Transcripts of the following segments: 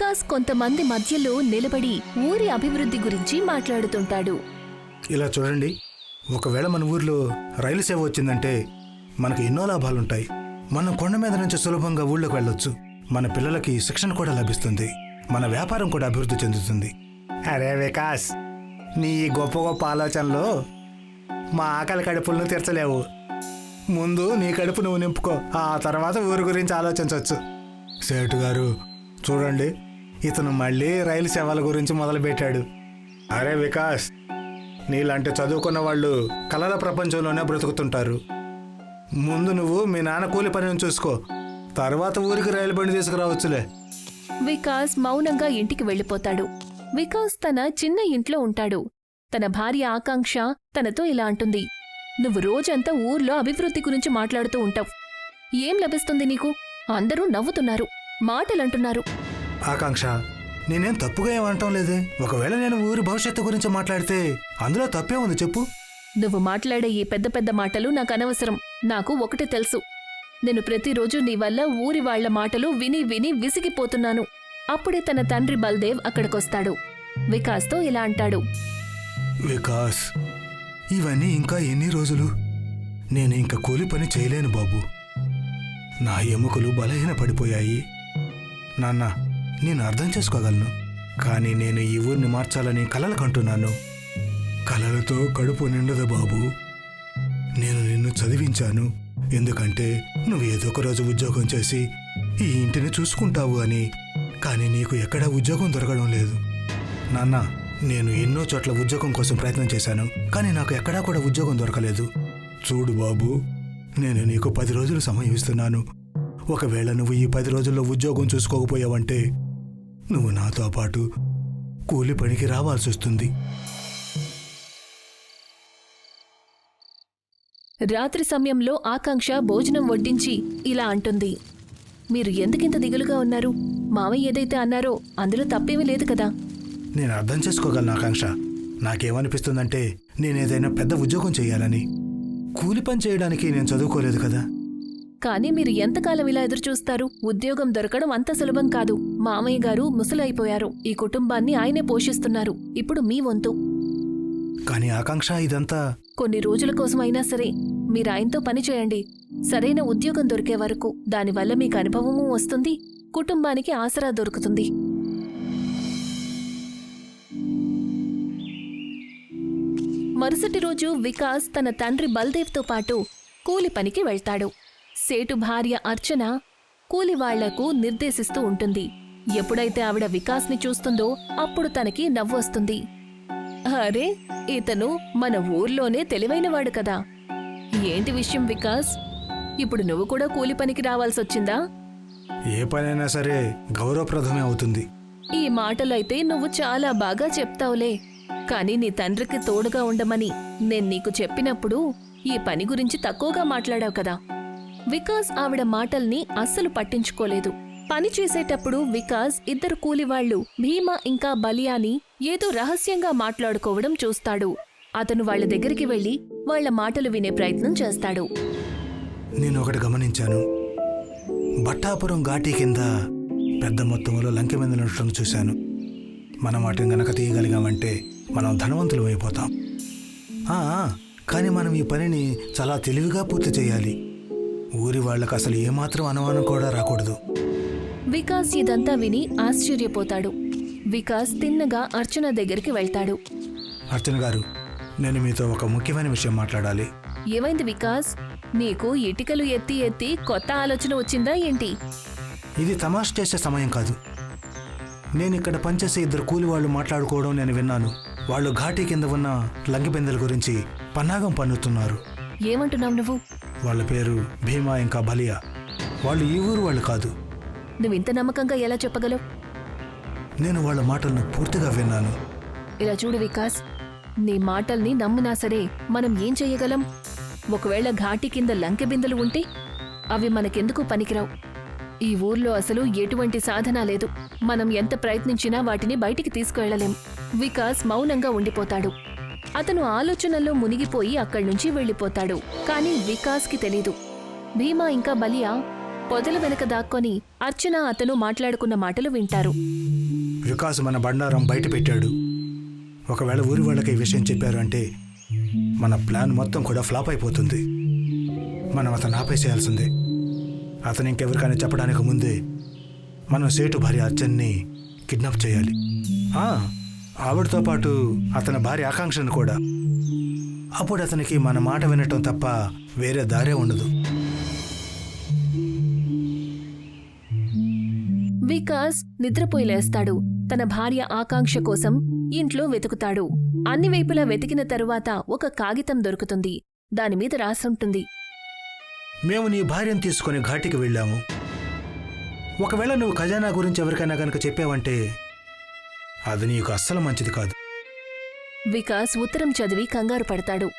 వికాస్ కొంతమంది మధ్యలో నిలబడి ఊరి అభివృద్ధి గురించి మాట్లాడుతుంటాడు. ఇలా చూడండి. ఒకవేళ మన ఊర్లో రైలు సేవ వచ్చిందంటే మనకు ఎన్నో లాభాలుంటాయి. మనం కొండ మీద నుంచి సులభంగా ఊళ్ళోకి వెళ్ళొచ్చు. మన పిల్లలకి శిక్షణ కూడా లభిస్తుంది. మన వ్యాపారం కూడా అభివృద్ధి చెందుతుంది. అరే వికాస్ నీ ఈ గొప్ప గొప్ప ఆలోచనలు మా ఆకలి కడుపులను తీర్చలేవు. ముందు నీ కడుపు నువ్వు నింపుకో. ఆ తర్వాత ఊరి గురించి ఆలోచించవచ్చు సేటు గారు చూడండి. ఇతను మళ్ళీ రైలు సేవల గురించి మొదలుపెట్టాడు. అరే వికాస్ నీలాంటి చదువుకున్న వాళ్ళు కళల ప్రపంచంలోనే బ్రతుకుతుంటారు. ముందు నువ్వు మీ నాన్న కూలి పనిని చూసుకో తర్వాత ఊరికి రైలు బండి తీసుకురావచ్చులే. వికాస్ మౌనంగా ఇంటికి వెళ్ళిపోతాడు. వికాస్ తన చిన్న ఇంట్లో ఉంటాడు. తన భార్య ఆకాంక్ష తనతో ఇలా అంటుంది. నువ్వు రోజంతా ఊర్లో అభివృద్ధి గురించి మాట్లాడుతూ ఉంటావు. ఏం లభిస్తుంది నీకు? అందరూ నవ్వుతున్నారు మాటలంటున్నారు. ఆకాంక్ష నేనేం తప్పుగా ఏమంటాం లేదే? ఒకవేళ నేను ఊరి భవిష్యత్తు గురించి మాట్లాడితే అందులో తప్పే ఉంది చెప్పు. నువ్వు మాట్లాడే ఈ పెద్ద పెద్ద మాటలు నాకు అనవసరం. నాకు ఒకటి తెలుసు. నేను ప్రతిరోజు నీ వల్ల ఊరి వాళ్ళ మాటలు విని విని విసిగిపోతున్నాను. అప్పుడే తన తండ్రి బల్దేవ్ అక్కడికొస్తాడు. వికాస్తో ఇలా అంటాడు. వికాస్ ఇవన్నీ ఇంకా ఎన్ని రోజులు? నేను ఇంకా కూలి పని చేయలేను బాబు. నా ఎముకలు బలహీన పడిపోయాయి నాన్న నేను అర్థం చేసుకోగలను. కానీ నేను ఈ ఊరిని మార్చాలని కలలు కంటున్నాను. కలలతో కడుపు నిండదు బాబు. నేను నిన్ను చదివించాను. ఎందుకంటే నువ్వు ఏదో ఒక రోజు ఉద్యోగం చేసి ఈ ఇంటిని చూసుకుంటావు అని. కానీ నీకు ఎక్కడా ఉద్యోగం దొరకడం లేదు. నాన్న నేను ఎన్నో చోట్ల ఉద్యోగం కోసం ప్రయత్నం చేశాను. కానీ నాకు ఎక్కడా కూడా ఉద్యోగం దొరకలేదు. చూడు బాబు నేను నీకు పది రోజులు సమయం ఇస్తున్నాను. ఒకవేళ నువ్వు ఈ పది రోజుల్లో ఉద్యోగం చూసుకోకపోయావంటే నువ్వు నాతో పాటు కూలి పనికి రావాల్సి వస్తుంది. రాత్రి సమయంలో ఆకాంక్ష భోజనం వడ్డించి ఇలా అంటుంది. మీరు ఎందుకింత దిగులుగా ఉన్నారు? మావయ్య ఏదైతే అన్నారో అందులో తప్పేమీ లేదు కదా. నేను అర్థం చేసుకోగలను ఆకాంక్ష. నాకేమనిపిస్తుందంటే నేను ఏదైనా పెద్ద ఉద్యోగం చేయాలని. కూలి పని చేయడానికి నేను చదువుకోలేదు కదా. కానీ మీరు ఎంతకాలం ఇలా ఎదురుచూస్తారు? ఉద్యోగం దొరకడం అంత సులభం కాదు. మామయ్య గారు ముసలైపోయారు. ఈ కుటుంబాన్ని ఆయనే పోషిస్తున్నారు. ఇప్పుడు మీ వంతు. కానీ ఆకాంక్ష ఇదంతా కొన్ని రోజుల కోసం అయినా సరే మీరు ఆయనతో పని చేయండి. సరైన ఉద్యోగం దొరికే వరకు దానివల్ల మీకు అనుభవమూ వస్తుంది కుటుంబానికి ఆసరా దొరుకుతుంది. మరుసటి రోజు వికాస్ తన తండ్రి బల్దేవ్తో పాటు కూలి పనికి వెళ్తాడు. సేటు భార్య అర్చన కూలి వాళ్ళకు నిర్దేశిస్తూ ఉంటుంది. ఎప్పుడైతే ఆవిడ వికాస్ని చూస్తుందో అప్పుడు తనకి నవ్వొస్తుంది అరే ఇతను మన ఊర్లోనే తెలివైనవాడు కదా. ఏంటి విషయం వికాస్? ఇప్పుడు నువ్వు కూడా కూలి పనికి రావాల్సొచ్చిందా? ఏ పనైనా సరే గౌరవప్రదమే అవుతుంది. ఈ మాటలైతే నువ్వు చాలా బాగా చెప్తావులే. కానీ నీ తండ్రికి తోడుగా ఉండమని నేను నీకు చెప్పినప్పుడు ఈ పని గురించి తక్కువగా మాట్లాడావు కదా. వికాస్ ఆవిడ మాటల్ని అస్సలు పట్టించుకోలేదు. పని చేసేటప్పుడు వికాస్ ఇద్దరు కూలివాళ్ళు భీమా ఇంకా బలియాని ఏదో రహస్యంగా మాట్లాడుకోవడం చూస్తాడు. అతను వాళ్ళ దగ్గరికి వెళ్ళి వాళ్ళ మాటలు వినే ప్రయత్నం చేస్తాడు. నేను ఒకటి గమనించాను. బట్టాపురం ఘాటీ కింద పెద్ద మొత్తంలో లంకెమందులు ఉండటం చూశాను. మనం వాటిని గనక తీయగలిగామంటే మనం ధనవంతులు అయిపోతాం. కానీ మనం ఈ పనిని చాలా తెలివిగా పూర్తి చేయాలి. ఊరి వాళ్ళకి అసలు ఏమాత్రం అనుమానం కూడా రాకూడదు. వికాస్ ఇదంతా విని ఆశ్చర్యపోతాడు. వికాస్ తిన్నగా అర్చన దగ్గరికి వెళ్తాడు. అర్చన గారు నేను మీతో ఒక ముఖ్యమైన విషయం మాట్లాడాలి. ఏమైంది వికాస్? నీకు ఇటికలు ఎత్తి ఎత్తి కొత్త ఆలోచన వచ్చిందా ఏంటి? ఇది తమాష్ చేసే సమయం కాదు. నేను ఇక్కడ పనిచేసే ఇద్దరు కూలి వాళ్ళు మాట్లాడుకోవడం నేను విన్నాను. వాళ్ళు ఘాటీ కింద ఉన్న లంగిబెందల గురించి పన్నాగం పన్నుతున్నారు. ఏమంటున్నావు నువ్వు? వాళ్ళ పేరు భీమా ఇంకా బలియా. వాళ్ళు ఈ ఊరు వాళ్ళు కాదు. నువ్వు ఇంత నమ్మకంగా ఎలా చెప్పగలవు? నేను వాళ్ళ మాటలను పూర్తిగా విన్నాను. ఇలా చూడు వికాస్ నీ మాటల్ని నమ్మినా సరే మనం ఏం చెయ్యగలం ఒకవేళ ఘాటి కింద లంకె బిందెలు ఉంటే అవి మనకెందుకు పనికిరావు? ఈ ఊర్లో అసలు ఎటువంటి సాధన లేదు. మనం ఎంత ప్రయత్నించినా వాటిని బయటికి తీసుకువెళ్ళలేం వికాస్ మౌనంగా ఉండిపోతాడు. అతను ఆలోచనల్లో మునిగిపోయి అక్కడి నుంచి వెళ్ళిపోతాడు. కానీ వికాస్కి తెలీదు. భీమా ఇంకా బలియా? పొదల వెనక దాక్కొని అర్చన అతను మాట్లాడుకున్న మాటలు వింటారు. వికాస్ మన బండారం బయట పెట్టాడు. ఒకవేళ ఊరి వాళ్ళకి ఈ విషయం చెప్పారు అంటే మన ప్లాన్ మొత్తం కూడా ఫ్లాప్ అయిపోతుంది. మనం అతను ఆపేసేయాల్సిందే. అతను ఇంకెవరికైనా చెప్పడానికి ముందే మనం సేటు భార్య అర్చన్ని కిడ్నాప్ చేయాలి. ఆ, ఆవిడతో పాటు అతని భార్య ఆకాంక్షను కూడా. అప్పుడు అతనికి మన మాట వినటం తప్ప వేరే దారే ఉండదు. వికాస్ నిద్రపోయి లేస్తాడు. తన భార్య ఆకాంక్ష కోసం ఇంట్లో వెతుకుతాడు. అన్ని వైపులా వెతికిన తరువాత ఒక కాగితం దొరుకుతుంది. దానిమీద రాసుంటుంది మేము నీ భార్యను తీసుకొని ఘాటికి వెళ్ళాము. ఒకవేళ నువ్వు ఖజానా గురించి ఎవరికైనా కనుక చెప్పావంటే అది నీకు అస్సలు మంచిది కాదు. వికాస్ ఉత్తరం చదివి కంగారు పడతాడు.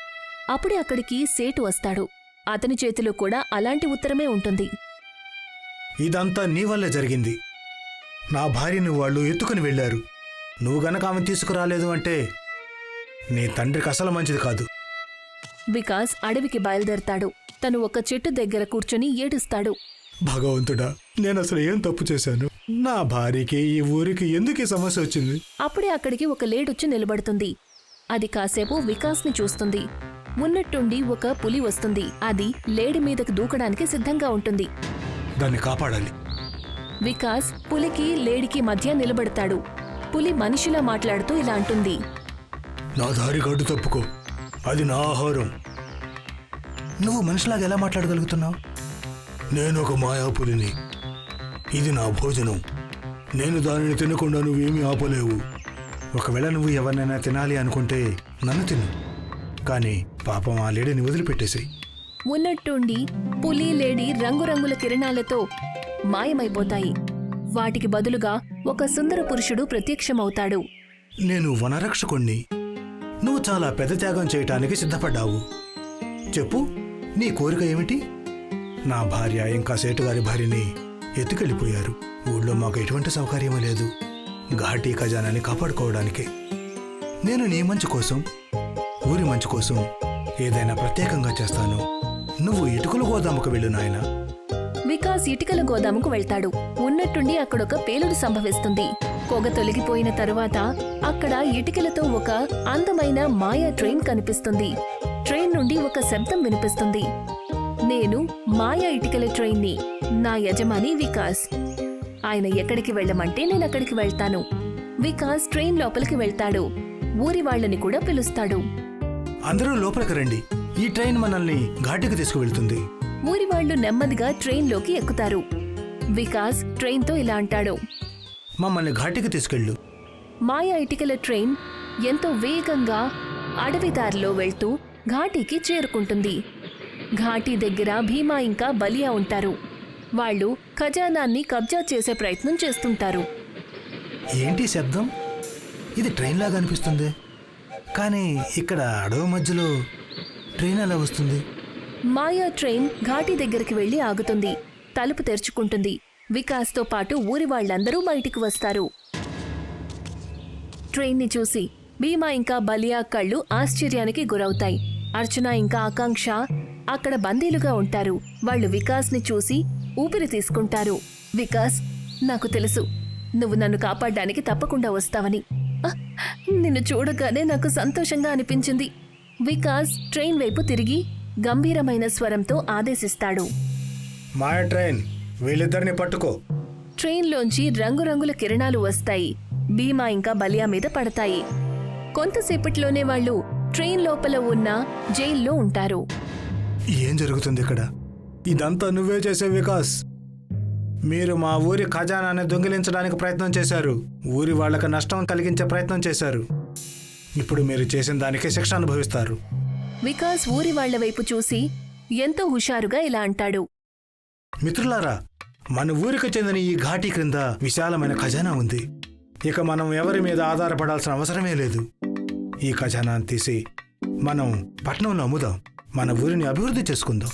అప్పుడే అక్కడికి సేటు వస్తాడు. అతని చేతిలో కూడా అలాంటి ఉత్తరమే ఉంటుంది. ఇదంతా నీ వల్లే జరిగింది. నా భార్యని వాళ్ళు ఎత్తుకుని వెళ్ళారు. నువ్వు గనక ఆమె తీసుకురాలేదు అంటే నీ తండ్రికి అసలు మంచిది కాదు. వికాస్ అడవికి బయలుదేరతాడు. తను ఒక చెట్టు దగ్గర కూర్చొని ఏడుస్తాడు. భగవంతుడా నేను అసలు ఏం తప్పు చేశాను? నా భార్యకి ఈ ఊరికి ఎందుకు ఈ సమస్య వచ్చింది? అప్పుడే అక్కడికి ఒక లేడొచ్చి నిలబడుతుంది. అది కాసేపు వికాస్ని చూస్తుంది. ఉన్నట్టుండి ఒక పులి వస్తుంది. అది లేడి మీదకు దూకడానికి సిద్ధంగా ఉంటుంది. దాన్ని కాపాడాలి. వికాస్ పులికి లేడికి మధ్య నిలబడతాడు. పులి మనిషిలా మాట్లాడుతూ ఇలా అంటుంది. నా దారి గడ్డు తప్పుకో. అది నా ఆహారం. నువ్వు మనిషిలాగా ఎలా మాట్లాడగలుగుతున్నావు? నేను ఒక మాయాపులిని ఇది నా భోజనం. నేను దానిని తినకుండా నువ్వేమీ ఆపలేవు. ఒకవేళ నువ్వు ఎవరినైనా తినాలి అనుకుంటే నన్ను తిను. కానీ పాపం ఆ లేడిని వదిలిపెట్టేసి ఉన్నట్టుండి పులి లేడి రంగురంగుల కిరణాలతో మాయమైపోతాయి. వాటికి బదులుగా ఒక సుందర పురుషుడు ప్రత్యక్షమవుతాడు. నేను వనరక్షకుణ్ణి. నువ్వు చాలా పెద్ద త్యాగం చేయటానికి సిద్ధపడ్డావు. చెప్పు నీ కోరిక ఏమిటి? నా భార్య ఇంకా సేటుగారి భార్యని ఎత్తుకెళ్ళిపోయారు. ఊళ్ళో మాకు ఎటువంటి సౌకర్యం లేదు. ఘాటీ ఖజానాన్ని కాపాడుకోవడానికే. నేను నీ మంచి కోసం ఊరి మంచి కోసం ఏదైనా ప్రత్యేకంగా చేస్తాను. నువ్వు ఇటుకల గోదాముకు వెళ్ళు నాయన. వికాస్ ఇటుకల గోదాముకు వెళ్తాడు. ఉన్నట్టుండి అక్కడొక పేలుడు సంభవిస్తుంది. పొగ తొలగిపోయిన తరువాత అక్కడ ఇటుకలతో ఒక అందమైన మాయా ట్రైన్ కనిపిస్తుంది. ట్రైన్ నుండి ఒక శబ్దం వినిపిస్తుంది. నేను మాయా ఇటుకల ట్రైన్ని నా యజమాని వికాస్. ఆయన ఎక్కడికి వెళ్ళమంటే నేను అక్కడికి వెళ్తాను. వికాస్ ట్రైన్ లోపలికి వెళ్తాడు. ఊరి వాళ్ళని కూడా పిలుస్తాడు. అందరూ లోపలికి రండి. ఈ ట్రైన్ మనల్ని ఘాటికి తీసుకువెళ్తుంది. ఊరి వాళ్ళు నెమ్మదిగా ట్రైన్లోకి ఎక్కుతారు. వికాస్ ట్రైన్తో ఇలా అంటాడు. మమ్మల్ని ఘాటికి తీసుకెళ్ళు. మాయా ఇటికల ట్రైన్ ఎంతో వేగంగా అడవి దారిలో వెళ్తూ ఘాటీకి చేరుకుంటుంది. ఘాటీ దగ్గర భీమా ఇంకా బలియా ఉంటారు. వాళ్ళు ఖజానాన్ని కబ్జా చేసే ప్రయత్నం చేస్తుంటారు. ఏంటి శబ్దం? ఇది ట్రైన్ లాగా అనిపిస్తుంది. కానీ ఇక్కడ అడవి మధ్యలో ట్రైన్ ఎలా వస్తుంది? మాయా ట్రైన్ ఘాటీ దగ్గరికి వెళ్ళి ఆగుతుంది. తలుపు తెరుచుకుంటుంది. వికాస్తో పాటు ఊరి వాళ్ళందరూ బయటికి వస్తారు. ట్రైన్ని చూసి భీమా ఇంకా బలియా కళ్ళు ఆశ్చర్యానికి గురవుతాయి. అర్చన ఇంకా ఆకాంక్ష అక్కడ బందీలుగా ఉంటారు. వాళ్ళు వికాస్ని చూసి ఊపిరి తీసుకుంటారు. వికాస్ నాకు తెలుసు. నువ్వు నన్ను కాపాడడానికి తప్పకుండా వస్తావని. "అహ్, నిన్ను చూడగానే నాకు సంతోషంగా అనిపించింది. వికాస్ ట్రైన్ వైపు తిరిగి గంభీరమైన స్వరంతో ఆదేశిస్తాడు. ట్రైన్ వీళ్ళిద్దరిని పట్టుకో. ట్రైన్లోంచి రంగురంగుల కిరణాలు వస్తాయి. భీమా ఇంకా బలియా మీద పడతాయి. కొంతసేపట్లోనే వాళ్ళు ట్రైన్ లోపల ఉన్న జైల్లో ఉంటారు. ఏం జరుగుతుంది ఇక్కడ? ఇదంతా నువ్వే చేసే వికాస్. మీరు మా ఊరి ఖజానాన్ని దొంగిలించడానికి ప్రయత్నం చేశారు. ఊరి వాళ్ళకి నష్టం కలిగించే ప్రయత్నం చేశారు. ఇప్పుడు మీరు చేసిన దానికి శిక్ష అనుభవిస్తారు. వికాస్ ఊరి వాళ్ళ వైపు చూసి ఎంతో హుషారుగా ఇలా అంటాడు. మిత్రులారా మన ఊరికి చెందిన ఈ ఘాటి క్రింద విశాలమైన ఖజానా ఉంది. ఇక మనం ఎవరి మీద ఆధారపడాల్సిన అవసరమే లేదు. ఈ ఖజానాన్ని తీసి మనం పట్నంలో అమ్ముదాం. మన ఊరిని అభివృద్ధి చేసుకుందాం.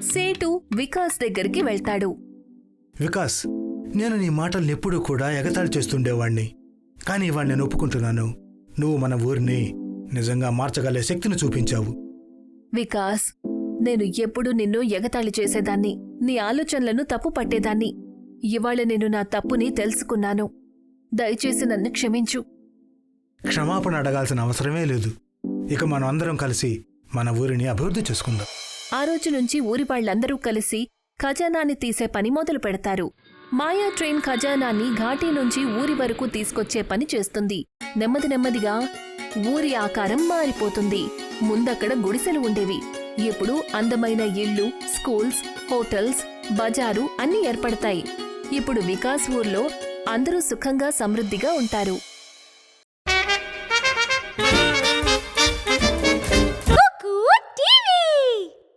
సేటు వికాస్ దగ్గరికి వెళ్తాడు. వికాస్ నేను నీ మాటల్ని ఎప్పుడూ కూడా ఎగతాళి చేస్తుండేవాణ్ణి. కానీ ఇవాళ నేను ఒప్పుకుంటున్నాను. నువ్వు మన ఊరిని నిజంగా మార్చగలే శక్తిని చూపించావు. వికాస్ నేను ఎప్పుడూ నిన్ను ఎగతాళి చేసేదాన్ని. నీ ఆలోచనలను తప్పు పట్టేదాన్ని. ఇవాళ నేను నా తప్పుని తెలుసుకున్నాను. దయచేసి నన్ను క్షమించు. క్షమాపణ అడగాల్సిన అవసరమే లేదు. ఇక మనం అందరం కలిసి మన ఊరిని అభివృద్ధి చేసుకుందాం. ఆ రోజు నుంచి ఊరి వాళ్ళందరూ కలిసి ఖజానాన్ని తీసే పని మొదలు పెడతారు. మాయా ట్రైన్ ఖజానాన్ని ఘాటీ నుంచి ఊరి వరకు తీసుకొచ్చే పని చేస్తుంది. నెమ్మది నెమ్మదిగా ఊరి ఆకారం మారిపోతుంది. ముందక్కడ గుడిసెలు ఉండేవి. ఇప్పుడు అందమైన ఇళ్ళు స్కూల్స్ హోటల్స్ బజారు అన్ని ఏర్పడతాయి. ఇప్పుడు వికాస్ ఊర్లో అందరూ సుఖంగా సమృద్ధిగా ఉంటారు.